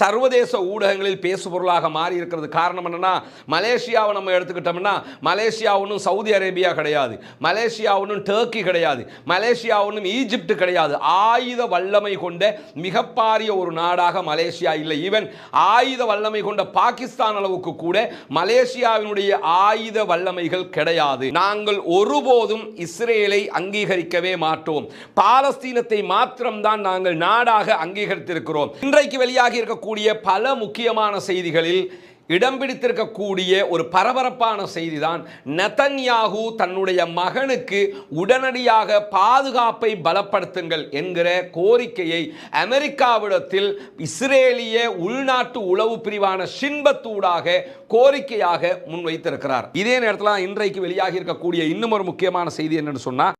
சர்வதேச ஊடகங்களில் பேசுபொருளாக மாறி இருக்கிறது காரணம் என்னென்னா மலேசியாவை நம்ம எடுத்துக்கிட்டோம்னா மலேசியா ஒன்றும் சவுதி அரேபியா கிடையாது. மலேசியா ஒன்றும் டர்க்கி கிடையாது. மலேசியா ஒன்றும் ஈஜிப்ட் கிடையாது. ஆயுத வல்லமை கொண்ட மிகப்பாரிய ஒரு நாடாக மலேசியா இல்லை. ஈவன் ஆயுத வல்லமை கொண்ட பாகிஸ்தான் அளவுக்கு கூட மலேசியாவினுடைய ஆயுத வல்லமைகள் கிடையாது. நாங்கள் ஒருபோதும் இஸ்ரேலை அங்கீகரிக்கவே மாட்டோம். பாலஸ்தீனத்தை மாத்திரம்தான் நாங்கள் நாடாக அங்கீகரித்திருக்கிறோம். இன்றைக்கு வெளியாகி இருக்க இருக்கக்கூடிய பல முக்கியமான செய்திகளில் இடம் பிடித்திருக்கக்கூடிய ஒரு பரபரப்பான செய்திதான் நெதன்யாகு தன்னுடைய மகனுக்கு உடனடியாக பாதுகாப்பை பலப்படுத்துங்கள் என்கிற கோரிக்கையை அமெரிக்காவிடத்தில் இஸ்ரேலிய உள்நாட்டு உளவு பிரிவான ஷின்பத்தூடாக கோரிக்கையாக முன்வைத்திருக்கிறார். இதே நேரத்தில் இன்றைக்கு வெளியாகி இருக்கக்கூடிய இன்னும் ஒரு முக்கியமான செய்தி என்னன்னு சொன்னால்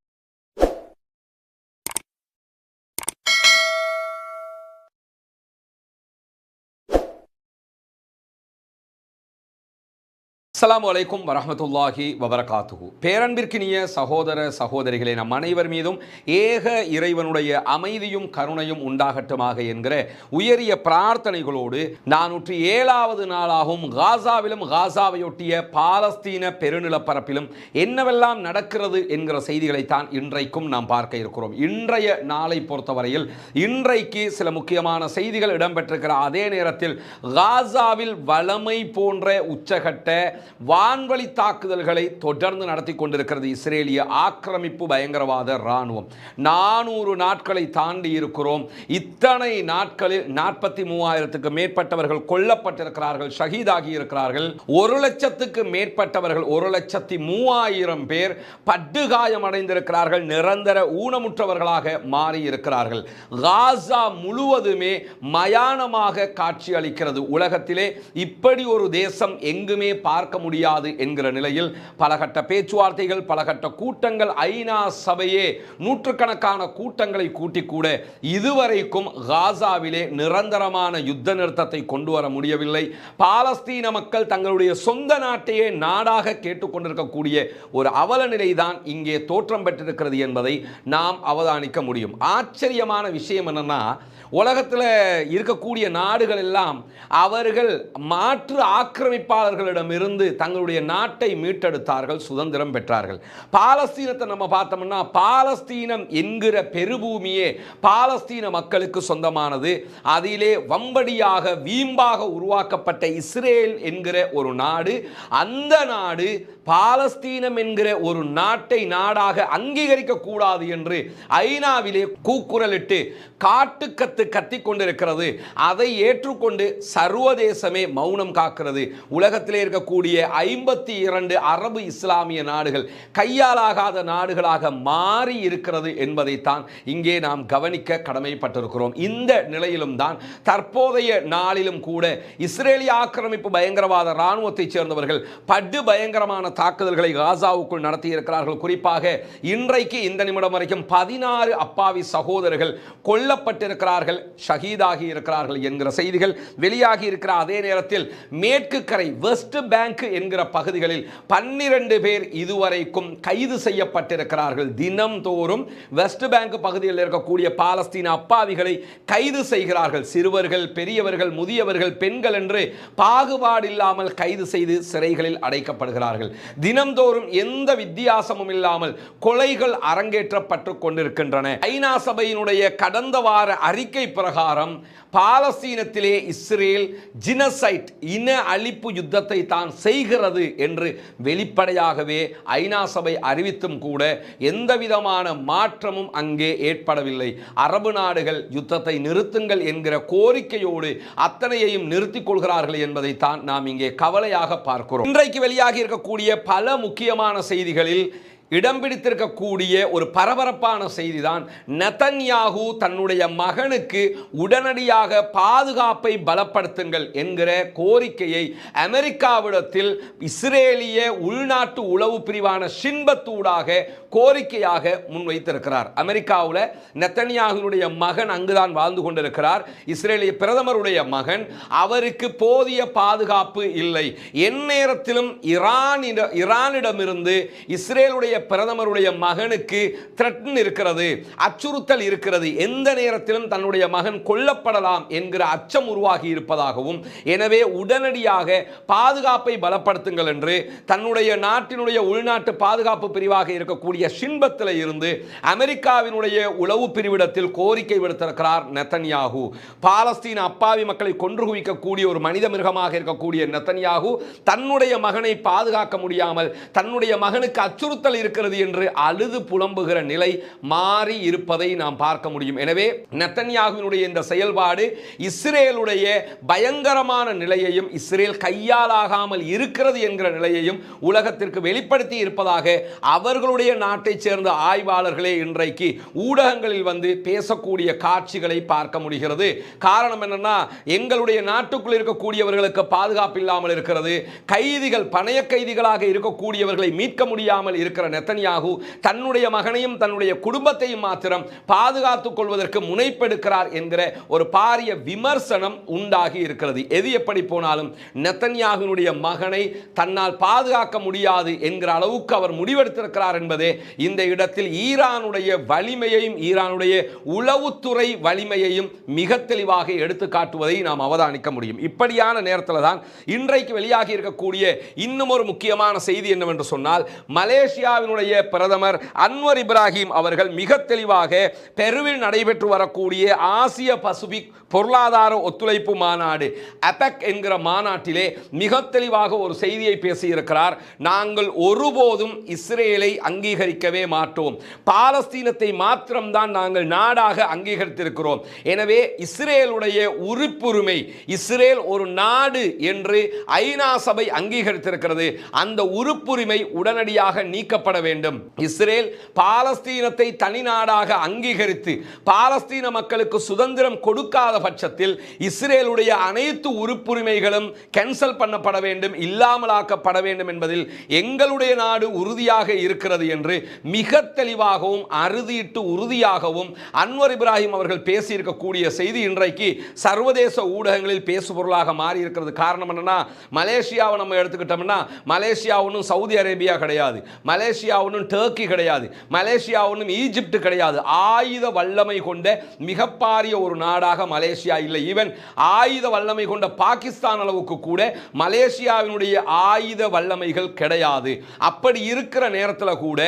அஸ்ஸலாமு வலைக்கும் வரமத்துல்லாஹி வபரகாத்துஹு. பேரன்பிற்கினிய சகோதர சகோதரிகளே நம் அனைவர் மீதும் ஏக இறைவனுடைய அமைதியும் கருணையும் உண்டாகட்டுமாக என்கிற உயரிய பிரார்த்தனைகளோடு நானூற்றி ஏழாவது நாளாகவும் காசாவிலும் காசாவையொட்டிய பாலஸ்தீன பெருநிலப்பரப்பிலும் என்னவெல்லாம் நடக்கிறது என்கிற செய்திகளைத்தான் இன்றைக்கும் நாம் பார்க்க இருக்கிறோம். இன்றைய நாளை பொறுத்தவரையில் இன்றைக்கு சில முக்கியமான செய்திகள் இடம்பெற்றிருக்கிற அதே நேரத்தில் காசாவில் வளமை போன்ற உச்சகட்ட வான்வழி தாக்குதல்களை தொடர்ந்து நடத்தி கொண்டிருக்கிறது இஸ்ரேலிய ஆக்கிரமிப்பு பயங்கரவாத இராணுவம். நானூறு நாட்களை தாண்டி இருக்கிறோம். இத்தனை நாட்களில் நாற்பத்தி மூவாயிரத்துக்கு மேற்பட்டவர்கள் கொல்லப்பட்டிருக்கிறார்கள் ஷஹீதாகி இருக்கிறார்கள். ஒரு லட்சத்துக்கு மேற்பட்டவர்கள் ஒரு லட்சத்தி மூவாயிரம் பேர் படுகாயமடைந்திருக்கிறார்கள் நிரந்தர ஊனமுற்றவர்களாக மாறி இருக்கிறார்கள் காசா முழுவதுமே மயானமாக காட்சி அளிக்கிறது உலகத்திலே இப்படி ஒரு தேசம் எங்குமே பார்க்க முடியாது என்கிற நிலையில் பலகட்ட பேச்சுவார்த்தைகள் பலகட்ட கூட்டங்கள் ஐநா சபையே நூற்றுக்கணக்கான கூட்டங்களை கூட்டி கூட இதுவரைக்கும் காசாவிலே நிரந்தரமான யுத்த நிறுத்தத்தை கொண்டு வர முடியவில்லை. பாலஸ்தீன மக்கள் தங்களுடைய சொந்த நாட்டையே நாடாக கேட்டுக்கொண்டிருக்கக்கூடிய ஒரு அவல நிலைதான் இங்கே தோற்றம் பெற்றிருக்கிறது என்பதை நாம் அவதானிக்க முடியும். ஆச்சரியமான விஷயம் என்னன்னா உலகத்தில் இருக்கக்கூடிய நாடுகள் எல்லாம் அவர்கள் மாற்று ஆக்கிரமிப்பாளர்களிடமிருந்து தங்களுடைய நாட்டை மீட்டெடுத்தார்கள் சுதந்திரம் பெற்றார்கள். பாலஸ்தீனத்தை நம்ம பார்த்தோம்னா பாலஸ்தீனம் என்கிற பெருபூமியே பாலஸ்தீன மக்களுக்கு சொந்தமானது. அதிலே வம்படியாக வீம்பாக உருவாக்கப்பட்ட இஸ்ரேல் என்கிற ஒரு நாடு. அந்த நாடு பாலஸ்தீனம் என்கிற ஒரு நாட்டை நாடாக அங்கீகரிக்க கூடாது என்று ஐநாவிலே கூக்குரலிட்டு காட்டுக்கத்து கத்தி கொண்டிருக்கிறது அதை ஏற்றுக்கொண்டு சர்வதேசமே மௌனம் காக்கிறது. உலகத்திலே இருக்கக்கூடிய ஐம்பத்தி இரண்டு அரபு இஸ்லாமிய நாடுகள் கையாலாகாத நாடுகளாக மாறி இருக்கிறது என்பதைத்தான் இங்கே நாம் கவனிக்க கடமைப்பட்டிருக்கிறோம். இந்த நிலையிலும் தான் தற்போதைய நாளிலும் கூட இஸ்ரேலிய ஆக்கிரமிப்பு பயங்கரவாத இராணுவத்தைச் சேர்ந்தவர்கள் படு பயங்கரமான தாக்குதல்களை காசாவுக்குள் நடத்தியிருக்கிறார்கள். குறிப்பாக இன்றைக்கு இந்த நிமிடம் வரைக்கும் பதினாறு அப்பாவி சகோதரர்கள் கொல்லப்பட்டிருக்கிறார்கள் ஷஹீதாகி இருக்கிறார்கள் என்கிற செய்திகள் வெளியாகி இருக்கிற அதே நேரத்தில் மேற்கு கரை வெஸ்ட் பேங்க் என்கிற பகுதிகளில் பன்னிரண்டு பேர் இதுவரைக்கும் கைது செய்யப்பட்டிருக்கிறார்கள். தினம்தோறும் வெஸ்ட் பேங்க் பகுதியில் இருக்கக்கூடிய பாலஸ்தீன அப்பாவிகளை கைது செய்கிறார்கள். சிறுவர்கள் பெரியவர்கள் முதியவர்கள் பெண்கள் என்று பாகுபாடு இல்லாமல் கைது செய்து சிறைகளில் அடைக்கப்படுகிறார்கள். தினம்தோறும் எந்த வித்தியாசமும் இல்லாமல் கொலைகள் அரங்கேற்றப்பட்டு கொண்டிருக்கின்றன. ஐநா சபையினுடைய கடந்த வார அறிக்கை பிரகாரம் பாலஸ்தீனத்திலே இஸ்ரேல் ஜினசைட் இன அழிப்பு யுத்தத்தை தான் செய்கிறது என்று வெளிப்படையாகவே ஐநா சபை அறிவித்தும் கூட எந்த விதமான மாற்றமும் அங்கே ஏற்படவில்லை. அரபு நாடுகள் யுத்தத்தை நிறுத்துங்கள் என்கிற கோரிக்கையோடு அத்தனையையும் நிறுத்திக் கொள்கிறார்கள் என்பதை தான் நாம் இங்கே கவலையாக பார்க்கிறோம். இன்றைக்கு வெளியாகி இருக்கக்கூடிய பல முக்கியமான செய்திகளில் இடம் பிடித்திருக்கக்கூடிய ஒரு பரபரப்பான செய்திதான் நதன்யாகு தன்னுடைய மகனுக்கு உடனடியாக பாதுகாப்பை பலப்படுத்துங்கள் என்கிற கோரிக்கையை அமெரிக்காவிடத்தில் இஸ்ரேலிய உள்நாட்டு உளவு பிரிவான ஷின்பத்தூடாக கோரிக்கையாக முன்வைத்திருக்கிறார். அமெரிக்காவில் நெத்தனியாகுனுடைய மகன் அங்குதான் வாழ்ந்து கொண்டிருக்கிறார். இஸ்ரேலிய பிரதமருடைய மகன் அவருக்கு போதிய பாதுகாப்பு இல்லை. எந்நேரத்திலும் ஈரானிட ஈரானிடமிருந்து இஸ்ரேலுடைய பிரதமருடைய மகனுக்கு த்ரெட்டன் இருக்கிறது அச்சுறுத்தல் இருக்கிறது எந்த நேரத்திலும் தன்னுடைய மகன் கொல்லப்படலாம் என்கிற அச்சம் உருவாகி இருப்பதாகவும் எனவே உடனடியாக பாதுகாப்பை பலப்படுத்துங்கள் என்று தன்னுடைய நாட்டினுடைய உள்நாட்டு பாதுகாப்பு பிரிவாக இருக்கக்கூடிய ஷின்பத்தில் இருந்து அமெரிக்காவினுடைய உளவு பிரிவிடத்தில் கோரிக்கை விடுத்திருக்கிறார் நெத்தன்யாகு. பாலஸ்தீன் அப்பாவி மக்களை கொன்று குவிக்கக்கூடிய ஒரு மனித மிருகமாக இருக்கக்கூடிய நெத்தன்யாகு தன்னுடைய மகனை பாதுகாக்க முடியாமல் தன்னுடைய மகனுக்கு அச்சுறுத்தல் இருக்கிறது என்று அழுது புலம்புகிற நிலை மாறி இருப்பதை நாம் பார்க்க முடியும். எனவே நெத்தன்யாகுவினுடைய இந்த செயல்பாடு இஸ்ரேலுடைய பயங்கரமான நிலையையும் இஸ்ரேல் கையாலாகாமல் இருக்கிறது என்கிற நிலையையும் உலகத்திற்கு வெளிப்படுத்தி இருப்பதாக அவர்களுடைய நாட்டைச் சேர்ந்த ஆய்வாளர்களே இன்றைக்கு ஊடகங்களில் வந்து பேசக்கூடிய காட்சிகளை பார்க்க முடிகிறது. காரணம் என்னன்னா எங்களுடைய நாட்டுக்குள் இருக்கக்கூடியவர்களுக்கு பாதுகாப்பு இல்லாமல் இருக்கிறது கைதிகள் பணைய கைதிகளாக இருக்கக்கூடியவர்களை மீட்க முடியாமல் இருக்கிற நெத்தன்யாகு தன்னுடைய மகனையும் தன்னுடைய குடும்பத்தையும் மாத்திரம் பாதுகாத்துக் கொள்வதற்கு முனைப்பெடுக்கிறார் என்கிற ஒரு பாரிய விமர்சனம் உண்டாகி இருக்கிறது. எது எப்படி போனாலும் நெத்தன்யாகுனுடைய மகனை தன்னால் பாதுகாக்க முடியாது என்கிற அளவுக்கு அவர் முடிவெடுத்திருக்கிறார் என்பதே இந்த இடத்தில் ஈரானுடைய வலிமையையும் ஈரானுடைய உளவுத்துறை வலிமையையும் மிக தெளிவாக எடுத்து காட்டுவதை நாம் அவதானிக்க முடியும். இப்படியான நேரத்தில் தான் இன்றைக்கு வெளியாகி இருக்கக்கூடிய இன்னும் ஒரு முக்கியமான செய்தி என்னவென்று சொன்னால் மலேசியாவில் மலேசியாவினுடைய பிரதமர் அன்வர் இப்ராஹிம் அவர்கள் மிக தெளிவாக பெருவில் நடைபெற்று வரக்கூடிய ஆசிய பசிபிக் பொருளாதார ஒத்துழைப்பு மாநாடு அபெக் என்கிற மாநாட்டிலே மிக தெளிவாக ஒரு செய்தியை பேசியிருக்கிறார். நாங்கள் ஒருபோதும் இஸ்ரேலை அங்கீகரிக்கவே மாட்டோம். பாலஸ்தீனத்தை மாத்திரம்தான் நாங்கள் நாடாக அங்கீகரித்திருக்கிறோம். எனவே இஸ்ரேலுடைய உறுப்புரிமை இஸ்ரேல் ஒரு நாடு என்று ஐநா சபை அங்கீகரித்திருக்கிறது. அந்த உறுப்புரிமை உடனடியாக நீக்கப்பட வேண்டும். இஸ்ரேல் பாலஸ்தீனத்தை தனி நாடாக அங்கீகரித்து பாலஸ்தீன மக்களுக்கு சுதந்திரம் கொடுக்காத பட்சத்தில் இஸ்ரேலுடைய அனைத்து உறுப்புரிமைகளும் கேன்சல் பண்ணப்பட வேண்டும் இல்லாமலாக்கப்பட வேண்டும் என்பதில் எங்களுடைய நாடு உறுதியாக இருக்கிறது என்று மிக தெளிவாகவும் அறுதியிட்டு உறுதியாகவும் அன்வர் இப்ராஹிம் அவர்கள் பேசியிருக்கக்கூடிய செய்தி இன்றைக்கு சர்வதேச ஊடகங்களில் பேசுபொருளாக மாறி இருக்கிறது காரணம் என்னன்னா மலேசியாவை நம்ம எடுத்துக்கிட்டோம்னா மலேசியா ஒன்றும் சவுதி அரேபியா கிடையாது. மலேசியா ஒன்றும் டர்க்கி கிடையாது. மலேசியா ஒன்றும் ஈஜிப்ட் கிடையாது. ஆயுத வல்லமை கொண்ட மிகப்பாரிய ஒரு நாடாக மலேசியா இல்லை. ஈவன் ஆயுத வல்லமை கொண்ட பாகிஸ்தான் அளவுக்கு கூட மலேசியாவினுடைய ஆயுத வல்லமைகள் கிடையாது. அப்படி இருக்கிற நேரத்தில் கூட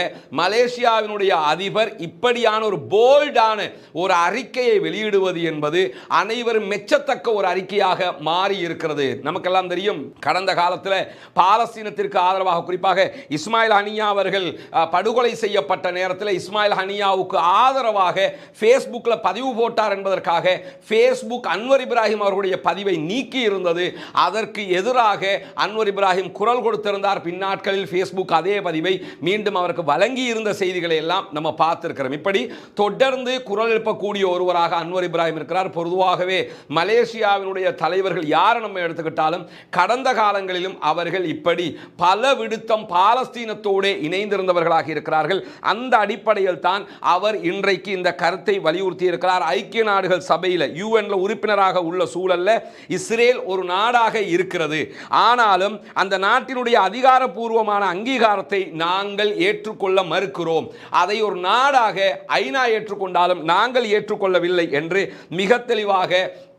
மலேசியாவினுடைய அதிபர் இப்படியான ஒரு போல்டான ஒரு அறிக்கையை வெளியிடுவது என்பது அனைவரும் மெச்சத்தக்க ஒரு அறிக்கையாக மாறி இருக்கிறது. நமக்கெல்லாம் தெரியும் கடந்த காலத்தில் பாலஸ்தீனத்திற்கு ஆதரவாக குறிப்பாக இஸ்மாயில் அனியா அவர்கள் அஹ், படுகொலை செய்யப்பட்ட நேரத்தில் இஸ்மாயில் ஹனியாவுக்கு ஆதரவாக ஃபேஸ்புக்கில் பதிவு போட்டார் என்பதற்காக ஃபேஸ்புக் அன்வர் இப்ராஹிம் அவர்களுடைய பதிவை நீக்கி இருந்தது. அதற்கு எதிராக அன்வர் இப்ராஹிம் குரல் கொடுத்திருந்தார். பின்னாட்களில் ஃபேஸ்புக் அதே பதிவை மீண்டும் அவருக்கு வழங்கி இருந்த செய்திகளை எல்லாம் நம்ம பார்த்திருக்கிறோம். இப்படி தொடர்ந்து குரல் எழுப்பக்கூடிய ஒருவராக அன்வர் இப்ராஹிம் இருக்கிறார். பொதுவாகவே மலேசியாவினுடைய தலைவர்கள் யாரை நம்ம எடுத்துக்கிட்டாலும் கடந்த காலங்களிலும் அவர்கள் இப்படி பல விடுத்தம் பாலஸ்தீனத்தோடு இணைந்து இணைந்திருந்தவர்களாக இருக்கிறார்கள். அந்த அடிப்படையில் தான் அவர் இன்றைக்கு இந்த கருத்தை வலியுறுத்தி இருக்கிறார் ஐக்கிய நாடுகள் சபையில் யூஎன்ல உறுப்பினராக உள்ள சூழல்ல இஸ்ரேல் ஒரு நாடாக இருக்கிறது. ஆனாலும் அந்த நாட்டினுடைய அதிகாரப்பூர்வமான அங்கீகாரத்தை நாங்கள் ஏற்றுக்கொள்ள மறுக்கிறோம். அதை ஒரு நாடாக ஐநா ஏற்றுக்கொண்டாலும் நாங்கள் ஏற்றுக்கொள்ளவில்லை என்று மிக தெளிவாக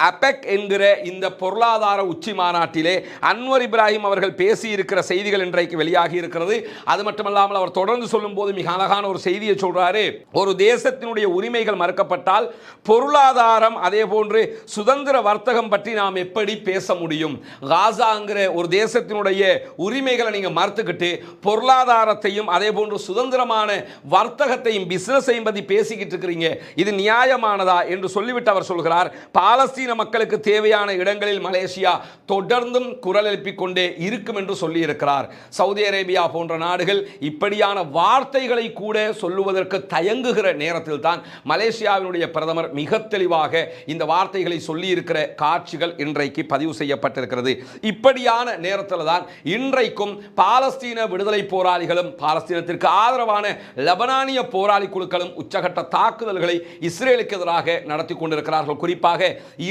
அபெக் என்கிற இந்த பொருளாதார உச்சி மாநாட்டிலே அன்வர் இப்ராஹிம் அவர்கள் பேசியிருக்கிற செய்திகள் இன்றைக்கு வெளியாகி இருக்கிறது. அது மட்டுமல்லாமல் அவர் தொடர்ந்து சொல்லும் போது மிக அழகான ஒரு செய்தியை சொல்றாரு. ஒரு தேசத்தினுடைய உரிமைகள் மறுக்கப்பட்டால் பொருளாதாரம் அதே போன்று சுதந்திர வர்த்தகம் பற்றி நாம் எப்படி பேச முடியும்? காசாங்கிற ஒரு தேசத்தினுடைய உரிமைகளை நீங்க மறுத்துக்கிட்டு பொருளாதாரத்தையும் அதே போன்று சுதந்திரமான வர்த்தகத்தையும் பிசினஸையும் பற்றி பேசிக்கிட்டு இருக்கிறீங்க. இது நியாயமானதா? என்று சொல்லிவிட்டு அவர் சொல்கிறார். பாலஸ்தீன் சீன மக்களுக்கு தேவையான இடங்களில் மலேசியா தொடர்ந்தும் குரல் எழுப்பிக் கொண்டே இருக்கும் என்று சொல்லியிருக்கிறார். சவுதி அரேபியா போன்ற நாடுகள் இப்படியான வார்த்தைகளை கூட சொல்லுவதற்கு தயங்குகிற நேரத்தில் தான் மலேசியாவினுடைய பிரதமர் மிக தெளிவாக இந்த வார்த்தைகளை சொல்லியிருக்கிற காட்சிகள் இன்றைக்கு பதிவு செய்யப்பட்டிருக்கிறது. இப்படியான நேரத்தில் தான் இன்றைக்கும் பாலஸ்தீன விடுதலை போராளிகளும் பாலஸ்தீனத்திற்கு ஆதரவான லெபனானிய போராளி குழுக்களும் உச்சகட்ட தாக்குதல்களை இஸ்ரேலுக்கு எதிராக நடத்தி கொண்டிருக்கிறார்கள். குறிப்பாக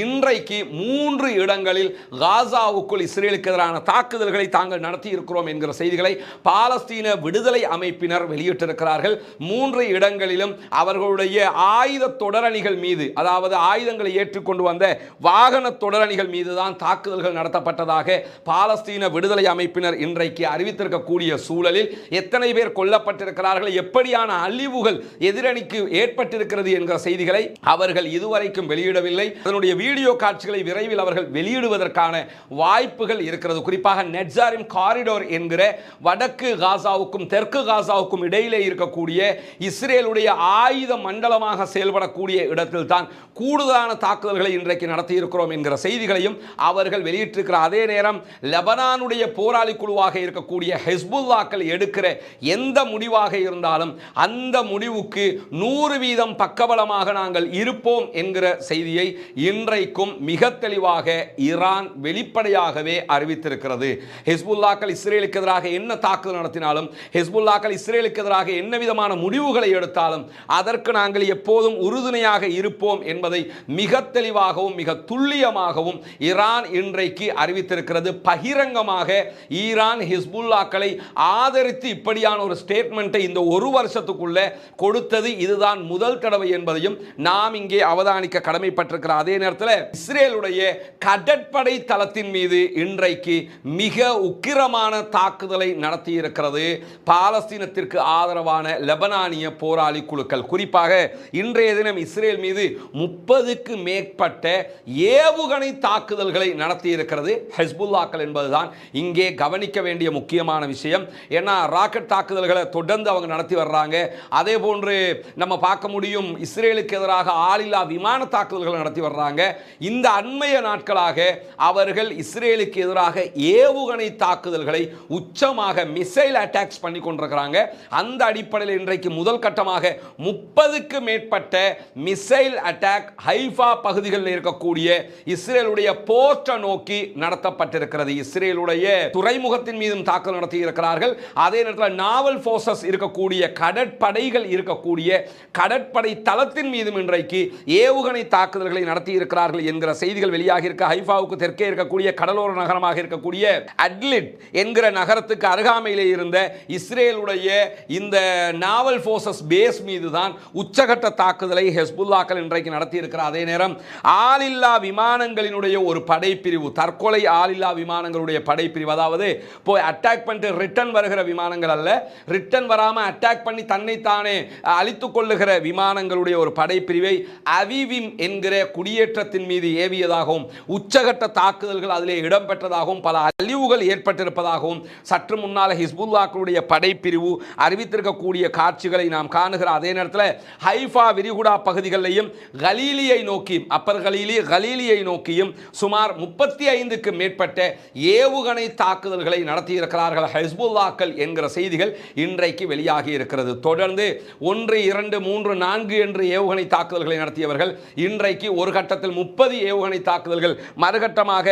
இன்றைக்கு மூன்று இடங்களில் காசாவுக்குள் இஸ்ரேலுக்கு எதிரான தாக்குதல்களை தாங்கள் நடத்தி இருக்கிறோம் என்கிற செய்திகளை பாலஸ்தீன விடுதலை அமைப்பினர் வெளியிட்டிருக்கிறார்கள். மூன்று இடங்களிலும் அவர்களுடைய ஆயுத தொடரணிகள் மீது அதாவது ஆயுதங்களை ஏற்றுக்கொண்டு வந்த வாகன தொடரணிகள் மீது தான் தாக்குதல்கள் நடத்தப்பட்டதாக பாலஸ்தீன விடுதலை அமைப்பினர் இன்றைக்கு அறிவித்திருக்கக்கூடிய சூழலில் எத்தனை பேர் கொல்லப்பட்டிருக்கிறார்கள் எப்படியான அழிவுகள் எதிரணிக்கு ஏற்பட்டிருக்கிறது என்கிற செய்திகளை அவர்கள் இதுவரைக்கும் வெளியிடவில்லை. அதனுடைய வீடியோ காட்சிகளை விரைவில் அவர்கள் வெளியிடுவதற்கான வாய்ப்புகள் இருக்கிறது. குறிப்பாக நெட்ஜாரிம் காரிடோர் என்கிற வடக்கு காசாவுக்கும் தெற்கு காசாவுக்கும் இடையிலே இருக்கக்கூடிய இஸ்ரேலுடைய ஆயுத மண்டலமாக செயல்படக்கூடிய இடத்தில் தான் கூடுதலான தாக்குதல்களை இன்றைக்கு நடத்தியிருக்கிறோம் என்கிற செய்திகளையும் அவர்கள் வெளியிட்டிருக்கிற அதே நேரம் லெபனானுடைய போராளி குழுவாக இருக்கக்கூடிய ஹெஸ்புல்லாக்கள் எடுக்கிற எந்த முடிவாக இருந்தாலும் அந்த முடிவுக்கு நூறு வீதம் பக்கபலமாக நாங்கள் இருப்போம் என்கிற செய்தியை இன்றைக்கு இன்றைக்கும் மிக தெளிவாக ஈரான் வெளிப்படையாகவே அறிவித்திருக்கிறது. ஹிஸ்புல்லாக்கள் இஸ்ரேலுக்கு எதிராக என்ன தாக்குதல் நடத்தினாலும் ஹிஸ்புல்லாக்கள் இஸ்ரேலுக்கு எதிராக என்ன விதமான முடிவுகளை எடுத்தாலும் அதற்கு நாங்கள் எப்போதும் உறுதுணையாக இருப்போம் என்பதை மிக தெளிவாகவும் மிக துல்லியமாகவும் ஈரான் இன்றைக்கு அறிவித்திருக்கிறது. பகிரங்கமாக ஈரான் ஹிஸ்புல்லாக்களை ஆதரித்து இப்படியான ஒரு ஸ்டேட்மெண்ட்டை இந்த ஒரு வருஷத்துக்குள்ள கொடுத்தது. இதுதான் முதல் தடவை என்பதையும் நாம் இங்கே அவதானிக்க கடமைப்பட்டிருக்கிற அதே நேரத்தில் இஸ்ரேலுடைய கடற்படை தளத்தின் மீது இன்றைக்கு மிக உக்கிரமான தாக்குதலை நடத்தியிருக்கிறது. பாலஸ்தீனத்திற்கு ஆதரவான லெபனானிய போராளி குழுக்கள். குறிப்பாக இன்றைய தினம் இஸ்ரேல் மீது முப்பதுக்கு மேற்பட்ட ஏவுகணை தாக்குதல்களை நடத்தி இருக்கிறது ஹெஸ்புல்லாக்கள் என்பதுதான் இங்கே கவனிக்க வேண்டிய முக்கியமான விஷயம். ஏன்னா ராக்கெட் தாக்குதல்களை தொடர்ந்து அவங்க நடத்தி வர்றாங்க. அதே போன்று நம்ம பார்க்க முடியும் இஸ்ரேலுக்கு எதிராக ஆளில்லா விமான தாக்குதல்களை நடத்தி வர்றாங்க. இந்த அண்மைய நாட்களாக அவர்கள் இஸ்ரேலுக்கு எதிராக ஏவுகணை தாக்குதல்களை உச்சமாக மிசைல் அட்டாக்ஸ் பண்ணி கொண்டிருக்கிறாங்க. அந்த அடிப்படையில் இன்றைக்கு முதல் கட்டமாக முப்பதுக்கு மேற்பட்ட மிசைல் அட்டாக் ஹைஃபா பகுதிகளில் இருக்கக்கூடிய இஸ்ரேலுடைய போர்ட்டை நோக்கி நடத்தப்பட்டிருக்கிறது. இஸ்ரேலுடைய துறைமுகத்தின் மீதும் தாக்குதல் நடத்தி இருக்கிறார்கள். அதே நேரத்தில் நாவல் போர்சஸ் இருக்கக்கூடிய கடற்படைகள் இருக்கக்கூடிய கடற்படை தளத்தின் மீதும் இன்றைக்கு ஏவுகணை தாக்குதல்களை நடத்தி இருக்கிறார்கள். என்கிற செய்திகள் வெளியாக இருக்க ஹைஃபாவுக்கு தெற்கே இருக்கக்கூடிய கடலோர நகரமாக இருக்கக்கூடிய அட்லிட் என்கிற நகரத்துக்கு அருகாமையிலே இருந்த இஸ்ரேலுடைய இந்த நாவல் ஃபோர்ஸஸ் பேஸ் மீது தான் உச்சகட்ட தாக்குதலை ஹெஸ்புல்லாக்கள் இன்றைக்கு நடத்தியிருக்கிறார். அதே நேரம் ஆளில்லா விமானங்களினுடைய ஒரு படைப்பிரிவு தற்கொலை ஆளில்லா விமானங்களுடைய படைப்பிரிவு அதாவது போய் அட்டாக் பண்ணிட்டு ரிட்டர்ன் வருகிற விமானங்கள் அல்ல ரிட்டன் வராமல் அட்டாக் பண்ணி தன்னைத்தானே அழித்துக் கொள்ளுகிற விமானங்களுடைய ஒரு படைப்பிரிவை அவிவிம் என்கிற குடியேற்றத்தின் மீது ஏவியதாகவும் உச்சகட்ட தாக்குதல்கள் அதிலே இடம்பெற்றதாகவும் பல அழிவுகள் ஏற்பட்டிருப்பதாகவும் சற்று முன்னால் ஹிஸ்புல்லாக்களுடைய படைப்பிரிவு அறிவித்திருக்கக்கூடிய காட்சிகளை நாம் காணுகிற அதே நேரத்தில் ஹைஃபா விரிகுடா பகுதிகளிலையும் கலீலியை நோக்கியும் அப்பர் கலீலி கலீலியை நோக்கியும் சுமார் முப்பத்தி ஐந்துக்கு மேற்பட்ட ஏவுகணை தாக்குதல்களை நடத்தியிருக்கிறார்கள் ஹிஸ்புல்லாக்கள் என்கிற செய்திகள் இன்றைக்கு வெளியாகி இருக்கிறது. தொடர்ந்து ஒன்று இரண்டு மூன்று நான்கு என்று ஏவுகணை தாக்குதல்களை நடத்தியவர்கள் இன்றைக்கு ஒரு கட்டத்தில் முப்பது ஏவுகணை தாக்குதல்கள் மறுகட்டமாக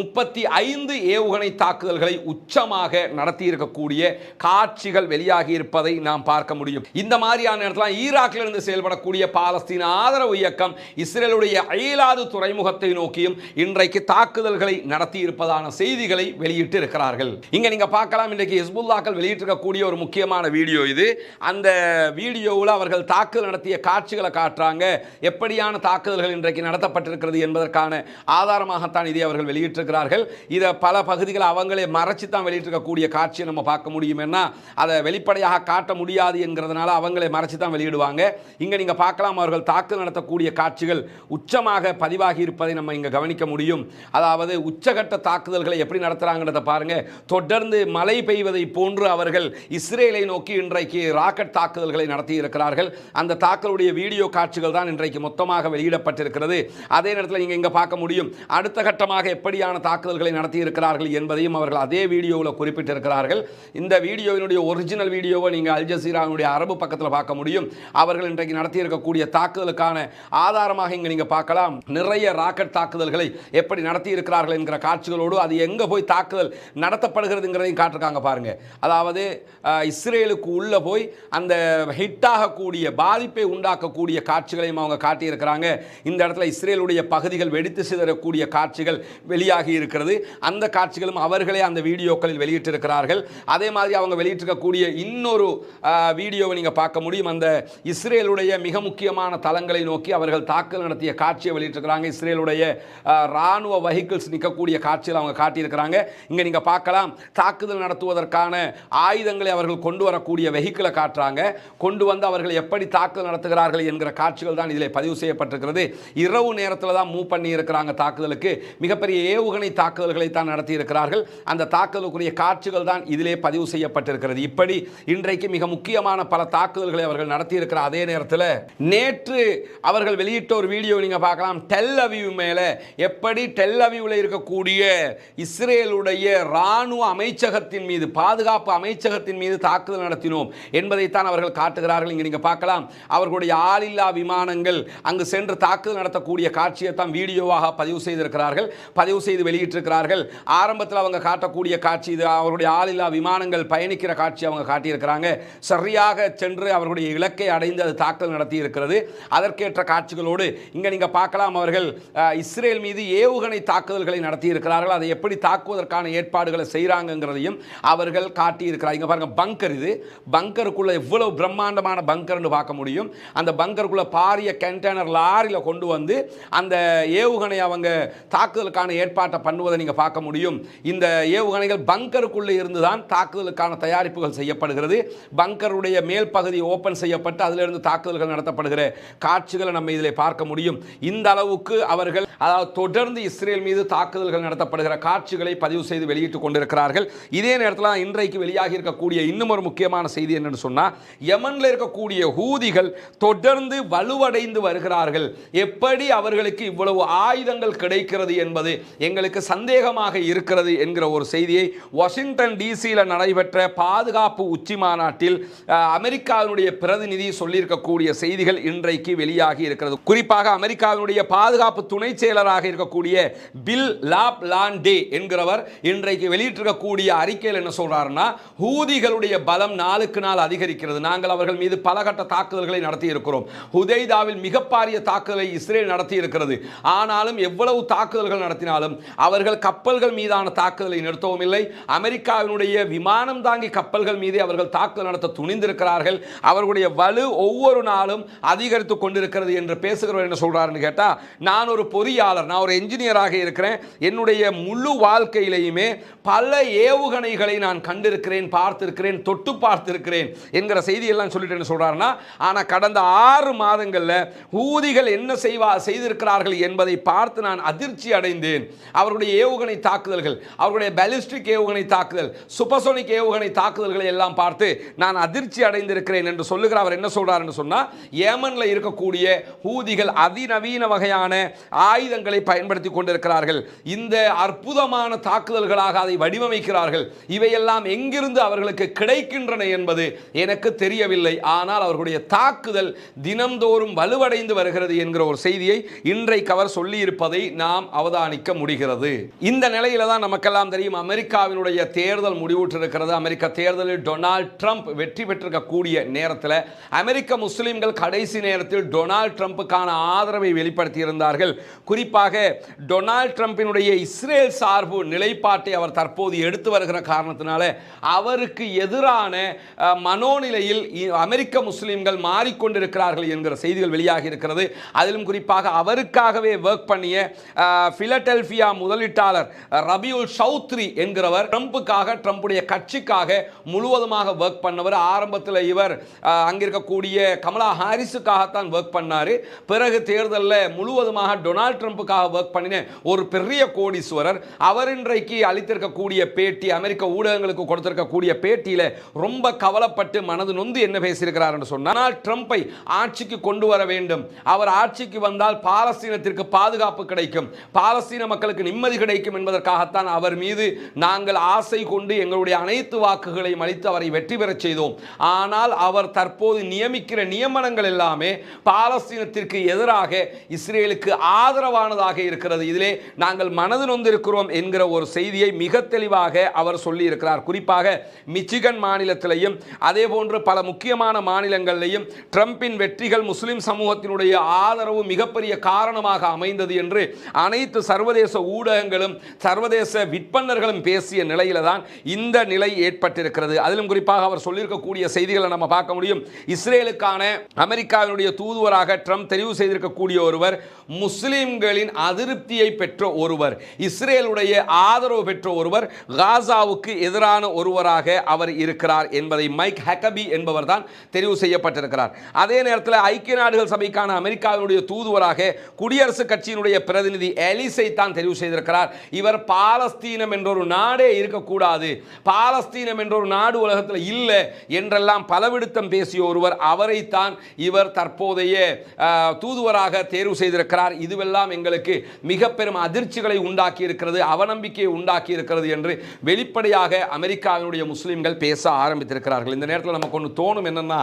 முப்பத்தி ஐந்து ஏவுகணை தாக்குதல்களை உச்சமாக நடத்தியிருக்கக்கூடிய காட்சிகள் வெளியாகி இருப்பதை நாம் பார்க்க முடியும். இந்த மாதிரியான நேரத்தில் ஈராக்கில் இருந்து செயல்படக்கூடிய பாலஸ்தீன ஆதரவு இயக்கம் இஸ்ரேலுடைய அயலாது துறைமுகத்தை நோக்கியும் இன்றைக்கு தாக்குதல்களை நடத்தி இருப்பதான செய்திகளை வெளியிட்டு இருக்கிறார்கள் இங்க நீங்க பார்க்கலாம் இன்றைக்கு ஹிஸ்புல்லாக்கள் வெளியிட்டிருக்கக்கூடிய ஒரு முக்கியமான வீடியோ இது. அந்த வீடியோவில் அவர்கள் தாக்குதல் நடத்திய காட்சிகளை காட்டுறாங்க. எப்படியான தாக்குதல்கள் இன்றைக்கு நடத்தப்பட்டிருக்கிறது என்பதற்கான ஆதாரமாகத்தான் இதை அவர்கள் வெளியிட்டிருக்கிறார்கள். இதை பல பகுதிகளை அவங்களே மறைச்சி தான் வெளியிட்டிருக்கக்கூடிய காட்சியை நம்ம பார்க்க முடியுமென்னா அதை வெளிப்படையாக காட்ட முடியாது என்கிறதுனால அவங்களே மறைச்சு தான் வெளியிடுவாங்க. இங்கே நீங்கள் பார்க்கலாம் அவர்கள் தாக்குதல் நடத்தக்கூடிய காட்சிகள் உச்சமாக பதிவாகி இருப்பதை நம்ம இங்கே கவனிக்க முடியும். அதாவது உச்சகட்ட தாக்குதல்களை எப்படி நடத்துகிறாங்கிறத பாருங்கள் தொடர்ந்து மழை பெய்வதை போன்று அவர்கள் இஸ்ரேலை நோக்கி இன்றைக்கு ராக்கெட் தாக்குதல்களை நடத்தி இருக்கிறார்கள் அந்த தாக்கலுடைய வீடியோ காட்சிகள் தான் இன்றைக்கு மொத்தமாக வெளியிடப்பட்டிருக்கிறது. அதே அதே நேரத்தில் நீங்கள் இங்கே பார்க்க முடியும். அடுத்த கட்டமாக எப்படியான தாக்குதல்களை நடத்தி இருக்கிறார்கள் என்பதையும் அவர்கள் அதே வீடியோவில் குறிப்பிட்டிருக்கிறார்கள். இந்த வீடியோவினுடைய ஒரிஜினல் வீடியோவை நீங்கள் அல் ஜசீராவுடைய அரபு பக்கத்தில் பார்க்க முடியும். அவர்கள் இன்றைக்கு நடத்தியிருக்கக்கூடிய தாக்குதலுக்கான ஆதாரமாக இங்கே நீங்கள் பார்க்கலாம். நிறைய ராக்கெட் தாக்குதல்களை எப்படி நடத்தி இருக்கிறார்கள் என்கிற காட்சிகளோடு அது எங்கே போய் தாக்குதல் நடத்தப்படுகிறதுங்கிறதையும் காட்டிருக்காங்க பாருங்க. அதாவது இஸ்ரேலுக்கு உள்ள போய் அந்த ஹிட் ஆகக்கூடிய பாதிப்பை உண்டாக்கக்கூடிய காட்சிகளையும் அவங்க காட்டியிருக்கிறாங்க. இந்த இடத்துல இஸ்ரேலுடைய பகுதிகள் வெடித்து சிதறக்கூடிய காட்சிகள் வெளியாகி இருக்கிறது. அந்த காட்சிகளும் அவர்களே அந்த வீடியோக்களில் வெளியிட்டிருக்கிறார்கள். அதே மாதிரி அவங்க வெளியிட்டிருக்கக்கூடிய இன்னொரு வீடியோவை நீங்கள் பார்க்க முடியும். அந்த இஸ்ரேலுடைய மிக முக்கியமான தளங்களை நோக்கி அவர்கள் தாக்குதல் நடத்திய காட்சியை வெளியிட்டிருக்கிறாங்க. இஸ்ரேலுடைய இராணுவ ராணுவ வெஹிக்கிள்ஸ் நிற்கக்கூடிய காட்சியில் அவங்க காட்டியிருக்கிறாங்க. இங்கே நீங்கள் பார்க்கலாம். தாக்குதல் நடத்துவதற்கான ஆயுதங்களை அவர்கள் கொண்டு வரக்கூடிய வெஹிக்கிளை காட்டுறாங்க. கொண்டு வந்து அவர்கள் எப்படி தாக்குதல் நடத்துகிறார்கள் என்கிற காட்சிகள் தான் இதில் பதிவு செய்யப்பட்டிருக்கிறது. இரவு நேரத்தில் தான் மூவ் பண்ணி இருக்கிறாங்க தாக்குதலுக்கு. மிகப்பெரிய ஏவுகணை தாக்குதல்களை தான் நடத்தி இருக்கிறார்கள் அந்த தாக்குதலுக்குரிய காட்சிகள் தான் இதிலே பதிவு செய்யப்பட்டிருக்கிறது. இப்படி இன்றைக்கு மிக முக்கியமான பல தாக்குதல்களை அவர்கள் நடத்தியிருக்கிற அதே நேரத்தில் நேற்று அவர்கள் வெளியிட்ட ஒரு வீடியோ நீங்கள் பார்க்கலாம். டெல் அவிவ் மேலே எப்படி டெல் அவிவில் இருக்கக்கூடிய இஸ்ரேலுடைய இராணுவ அமைச்சகத்தின் மீது பாதுகாப்பு அமைச்சகத்தின் மீது தாக்குதல் நடத்தினோம் என்பதைத்தான் அவர்கள் காட்டுகிறார்கள். இங்கே நீங்கள் பார்க்கலாம். அவர்களுடைய ஆளில்லா விமானங்கள் அங்கு சென்று தாக்குதல் நடத்தக்கூடிய காட்சி காட்சியை தான் வீடியோவாக பதிவு செய்திருக்கிறார்கள் பதிவு செய்து வெளியிட்டிருக்கிறார்கள். ஆரம்பத்தில் அவங்க காட்டக்கூடிய காட்சி இது. அவருடைய ஆளில்லா விமானங்கள் பயணிக்கிற காட்சி அவங்க காட்டியிருக்கிறாங்க. சரியாக சென்று அவர்களுடைய இலக்கை அடைந்து அது தாக்குதல் நடத்தி இருக்கிறது அதற்கேற்ற காட்சிகளோடு இங்கே நீங்கள் பார்க்கலாம் அவர்கள் இஸ்ரேல் மீது ஏவுகணை தாக்குதல்களை நடத்தி இருக்கிறார்கள் அதை எப்படி தாக்குவதற்கான ஏற்பாடுகளை செய்கிறாங்கங்கிறதையும் அவர்கள் காட்டியிருக்கிறார். இங்கே பாருங்க பங்கர் இது. பங்கருக்குள்ள எவ்வளவு பிரம்மாண்டமான பங்கர்னு பார்க்க முடியும். அந்த பங்கருக்குள்ள பாரிய கண்டெய்னர் லாரியில் கொண்டு வந்து அந்த ஏவுகணை அவங்க தாக்குதலுக்கான ஏற்பாட்டை பண்ணுவதை நீங்கள் பார்க்க முடியும். இந்த ஏவுகணைகள் பங்கருக்குள்ளே இருந்து தான் தாக்குதலுக்கான தயாரிப்புகள் செய்யப்படுகிறது. பங்கருடைய மேல் பகுதி ஓப்பன் செய்யப்பட்டு அதிலிருந்து தாக்குதல்கள் நடத்தப்படுகிற காட்சிகளை நம்ம இதில் பார்க்க முடியும். இந்த அளவுக்கு அவர்கள் அதாவது தொடர்ந்து இஸ்ரேல் மீது தாக்குதல்கள் நடத்தப்படுகிற காட்சிகளை பதிவு செய்து வெளியிட்டுக் கொண்டிருக்கிறார்கள். இதே நேரத்தில் இன்றைக்கு வெளியாகி இருக்கக்கூடிய இன்னும் ஒரு முக்கியமான செய்தி என்னன்னு சொன்னால் யமனில் இருக்கக்கூடிய ஹூதிகள் தொடர்ந்து வலுவடைந்து வருகிறார்கள். எப்படி அவர்களுக்கு இவ்வளவு ஆயுதங்கள் கிடைக்கிறது என்பது எங்களுக்கு சந்தேகமாக இருக்கிறது என்கிற ஒரு செய்தியை வாஷிங்டன் டிசியில் நடைபெற்ற பாதுகாப்பு உச்சி மாநாட்டில் அமெரிக்காவினுடைய பிரதிநிதி சொல்லியிருக்கக்கூடிய செய்திகள் இன்றைக்கு வெளியாகி இருக்கிறது. குறிப்பாக அமெரிக்காவினுடைய பாதுகாப்பு துணை செயலராக இருக்கக்கூடிய பில் லாப் லாண்டே என்கிறவர் இன்றைக்கு வெளியிட்டிருக்கக்கூடிய அறிக்கையில் என்ன சொல்றாருன்னா ஹூதிகளுடைய பலம் நாளுக்கு நாள் அதிகரிக்கிறது. நாங்கள் அவர்கள் மீது பலகட்ட தாக்குதல்களை நடத்தி இருக்கிறோம் ஹுதைதாவில் மிகப்பாரிய தாக்குதலை இஸ்ரேல் நடத்தி இருக்கிறது ஆனாலும் எவ்வளவு தாக்குதல்கள் நடத்தினாலும் அவர்கள் கப்பல்கள் மீதான தாக்குதலை நிறுத்தவும் இல்லை. அமெரிக்காவினுடைய விமானம் தாங்கி கப்பல்கள் மீது அவர்கள் தாக்குதல் நடத்த துணிந்திருக்கிறார்கள். அவர்களுடைய வலு ஒவ்வொரு நாளும் அதிகரித்து கொண்டிருக்கிறது என்று பேசுகிறவர் என்ன சொல்கிறாருன்னு கேட்டால் நான் ஒரு பொறியாளர் நான் ஒரு என்ஜினியராக இருக்கிறேன். என்னுடைய முழு வாழ்க்கையிலையுமே பல ஏவுகணைகளை நான் கண்டிருக்கிறேன் பார்த்திருக்கிறேன் தொட்டு பார்த்திருக்கிறேன் என்கிற செய்தியெல்லாம் சொல்லிட்டு என்ன சொல்கிறாருன்னா ஆனால் கடந்த ஆறு மாதங்களில் ஊதிகள் என்ன செய்வா செய்திருக்கிறார் செய்திருக்கிறார்கள் என்பதை பார்த்து நான் அதிர்ச்சி அடைந்தேன். அவர்களுடைய ஏவுகணை தாக்குதல்கள் அவருடைய பலிஸ்டிக் ஏவுகணை தாக்குதல் சுப்பசோனிக் ஏவுகணை தாக்குதல்களை எல்லாம் பார்த்து நான் அதிர்ச்சி அடைந்திருக்கிறேன் என்று சொல்லுகிற அவர் என்ன சொல்றாருன்னு சொன்னா ஏமன்ல இருக்கக்கூடிய ஊதிகள் அதிநவீன வகையான ஆயுதங்களை பயன்படுத்தி கொண்டிருக்கிறார்கள். இந்த அற்புதமான தாக்குதல்களாக அதை வடிவமைக்கிறார்கள். இவையெல்லாம் எங்கிருந்து அவர்களுக்கு கிடைக்கின்றன என்பது எனக்கு தெரியவில்லை. ஆனால் அவர்களுடைய தாக்குதல் தினம்தோறும் வலுவடைந்து வருகிறது என்கிற ஒரு செய்தியை இன்றைக்கு அவர் சொல்லியிருப்பதை நாம் அவதானிக்க முடிகிறது. இந்த நிலையில தான் நமக்கெல்லாம் தெரியும் அமெரிக்காவினுடைய தேர்தல் முடிவுற்றிருக்கிறது. அமெரிக்க தேர்தலில் டொனால்ட் ட்ரம்ப் வெற்றி பெற்றிருக்கக்கூடிய நேரத்தில் அமெரிக்க முஸ்லிம்கள் கடைசி நேரத்தில் டொனால்ட் ட்ரம்ப்புக்கான ஆதரவை வெளிப்படுத்தியிருந்தார்கள். குறிப்பாக டொனால்ட் ட்ரம்பினுடைய இஸ்ரேல் சார்பு நிலைப்பாட்டை அவர் தற்போது எடுத்து வருகிற காரணத்தினால அவருக்கு எதிரான மனோநிலையில் அமெரிக்க முஸ்லிம்கள் மாறிக்கொண்டிருக்கிறார்கள் என்கிற செய்திகள் வெளியாகி இருக்கிறது. அதிலும் குறிப்பாக அவருக்கு அவருக்காகவே ஒர்க் பண்ணிய பிலடெல்பியா முதலீட்டாளர் ரபியுல் சௌத்ரி என்கிறவர் ட்ரம்புக்காக ட்ரம்புடைய கட்சிக்காக முழுவதுமாக ஒர்க் பண்ணவர். ஆரம்பத்தில் இவர் அங்கிருக்கக்கூடிய இருக்கக்கூடிய கமலா ஹாரிஸுக்காகத்தான் ஒர்க் பண்ணாரு. பிறகு தேர்தலில் முழுவதுமாக டொனால்ட் ட்ரம்ப்புக்காக ஒர்க் பண்ணின ஒரு பெரிய கோடீஸ்வரர். அவர் இன்றைக்கு அளித்திருக்கக்கூடிய பேட்டி அமெரிக்க ஊடகங்களுக்கு கொடுத்திருக்கக்கூடிய பேட்டியில ரொம்ப கவலைப்பட்டு மனது நொந்து என்ன பேசியிருக்கிறார் என்று சொன்னால் ட்ரம்ப்பை ஆட்சிக்கு கொண்டு வர வேண்டும். அவர் ஆட்சிக்கு வந்தால் பாலஸ்தீனத்திற்கு பாதுகாப்பு கிடைக்கும். பாலஸ்தீன மக்களுக்கு நிம்மதி கிடைக்கும் என்பதற்காகத்தான் அவர் மீது நாங்கள் ஆசை கொண்டு எங்களுடைய அனைத்து வாக்குகளையும் அளித்து அவரை வெற்றி பெறச் செய்தோம். ஆனால் அவர் தற்போது நியமிக்கிற நியமனங்கள் எல்லாமே பாலஸ்தீனத்திற்கு எதிராக இஸ்ரேலுக்கு ஆதரவானதாக இருக்கிறது. இதிலே நாங்கள் மனது நொந்திருக்கிறோம் என்கிற ஒரு செய்தியை மிக தெளிவாக அவர் சொல்லி இருக்கிறார் குறிப்பாக மிச்சிகன் மாநிலத்திலையும் அதே போன்று பல முக்கியமான மாநிலங்களிலையும் ட்ரம்பின் வெற்றிகள் முஸ்லிம் சமூகத்தினுடைய ஆதரவு மிகப்பெரிய காரணம் காரணமாக அமைந்தது என்று அனைத்து சர்வதேச ஊடகங்களும் சர்வதேச விற்பனர்களும் பேசிய நிலையில தான் இந்த நிலை ஏற்பட்டிருக்கிறது. அதிலும் குறிப்பாக அவர் சொல்லியிருக்கக்கூடிய செய்திகளை நம்ம பார்க்க முடியும். இஸ்ரேலுக்கான அமெரிக்காவினுடைய தூதுவராக ட்ரம்ப் தெரிவு செய்திருக்கக்கூடிய ஒருவர் முஸ்லிம்களின் அதிருப்தியை பெற்ற ஒருவர் இஸ்ரேலுடைய ஆதரவு பெற்ற ஒருவர் காசாவுக்கு எதிரான ஒருவராக அவர் இருக்கிறார் என்பதை மைக் ஹெக்கபி என்பவர் தான் தெரிவு செய்யப்பட்டிருக்கிறார். அதே நேரத்தில் ஐக்கிய நாடுகள் சபைக்கான அமெரிக்காவினுடைய தூதுவராக குடியரசுக் கட்சியினுடைய பிரதிநிதி எலிசை தான் தெரிவு செய்திருக்கிறார். இவர் பாலஸ்தீனம் என்ற ஒரு நாடே இருக்கக்கூடாது. பாலஸ்தீனம் என்ற ஒரு நாடு உலகத்தில் இல்லை என்றெல்லாம் பலவிடுத்தம் பேசிய ஒருவர் அவரைத்தான் இவர் தற்போதைய தூதுவராக தேர்வு செய்திருக்கிறார். இதுவெல்லாம் எங்களுக்கு மிக பெரும் அதிர்ச்சிகளை உண்டாக்கி இருக்கிறது அவநம்பிக்கையை உண்டாக்கி இருக்கிறது என்று வெளிப்படையாக அமெரிக்காவினுடைய முஸ்லீம்கள் பேச ஆரம்பித்திருக்கிறார்கள். இந்த நேரத்தில் நமக்கு ஒன்று தோணும் என்னன்னா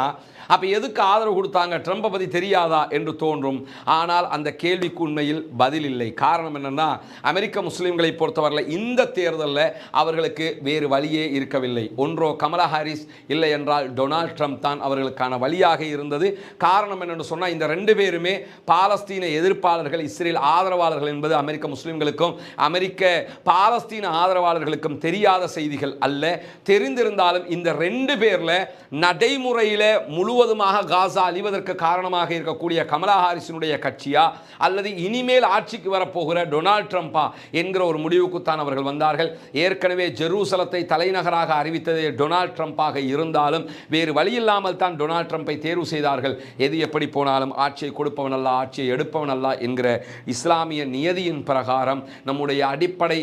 அப்போ எதுக்கு ஆதரவு கொடுத்தாங்க? ட்ரம்ப்பை பற்றி தெரியாதா என்று தோன்றும். ஆனால் அந்த கேள்விக்கு உண்மையில் பதில் இல்லை. காரணம் என்னென்னா அமெரிக்க முஸ்லீம்களை பொறுத்தவரையில் இந்த தேர்தலில் அவர்களுக்கு வேறு வழியே இருக்கவில்லை. ஒன்றோ கமலா ஹாரிஸ் இல்லை என்றால் டொனால்ட் ட்ரம்ப் தான் அவர்களுக்கான வழியாக இருந்தது. காரணம் என்னென்னு சொன்னால் இந்த ரெண்டு பேருமே பாலஸ்தீன எதிர்ப்பாளர்கள் இஸ்ரேல் ஆதரவாளர்கள் என்பது அமெரிக்க முஸ்லீம்களுக்கும் அமெரிக்க பாலஸ்தீன ஆதரவாளர்களுக்கும் தெரியாத செய்திகள் அல்ல. தெரிந்திருந்தாலும் இந்த ரெண்டு பேரில் நடைமுறையில் முழு முழுவதுமாக காசா அழிவதற்கு காரணமாக இருக்கக்கூடிய கமலா ஹாரிஸினுடைய கட்சியா? அல்லது இனிமேல் ஆட்சிக்கு வரப்போகிற டொனால்ட் ட்ரம்ப்பா என்கிற ஒரு முடிவுக்குத்தான் அவர்கள் வந்தார்கள். ஏற்கனவே ஜெருசலத்தை தலைநகராக அறிவித்ததே டொனால்ட் ட்ரம்ப்பாக இருந்தாலும் வேறு வழியில்லாமல் தான் டொனால்ட் ட்ரம்ப்பை தேர்வு செய்தார்கள். எது எப்படி போனாலும் ஆட்சியை கொடுப்பவன் அல்ல ஆட்சியை எடுப்பவன் அல்ல என்கிற இஸ்லாமிய நியதியின் பிரகாரம் நம்முடைய அடிப்படை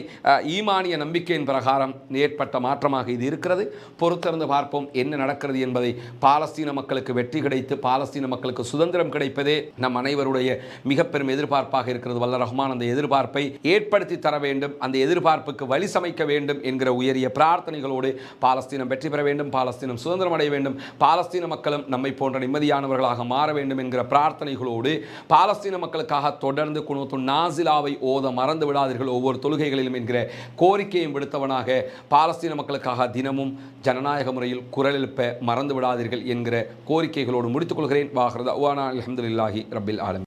ஈமானிய நம்பிக்கையின் பிரகாரம் ஏற்பட்ட மாற்றமாக இது இருக்கிறது. பொறுத்திருந்து பார்ப்போம் என்ன நடக்கிறது என்பதை பாலஸ்தீன மக்களுக்கு வெற்றி கிடைத்து பாலஸ்தீன மக்களுக்கு சுதந்திரம் கிடைப்பதே நம் அனைவருடைய மிக பெரும் எதிர்பார்ப்பாக இருக்கிறது. வல்ல ரஹ்மான் அந்த எதிர்பார்ப்பை ஏற்படுத்தி தர வேண்டும் அந்த எதிர்பார்ப்புக்கு வழி சமைக்க வேண்டும் என்கிற உயரிய பிரார்த்தனைகளோடு பாலஸ்தீனம் வெற்றி பெற வேண்டும் பாலஸ்தீனம் சுதந்திரம் அடைய வேண்டும் பாலஸ்தீன மக்களும் நம்மை போன்ற நிம்மதியானவர்களாக மாற வேண்டும் என்கிற பிரார்த்தனைகளோடு பாலஸ்தீன மக்களுக்காக தொடர்ந்து குணத்து நாசிலாவை ஓத மறந்து விடாதீர்கள் ஒவ்வொரு தொழுகைகளிலும் என்கிற கோரிக்கையும் விடுத்தவனாக பாலஸ்தீன மக்களுக்காக தினமும் ஜனநாயக முறையில் குரல் எழுப்ப மறந்து விடாதீர்கள் என்கிற கோரிக்கைகளோடு முடித்துக் கொள்கிறேன். வாஹரத் அவானா அலமதுல்லாஹி ரபில் ஆலம்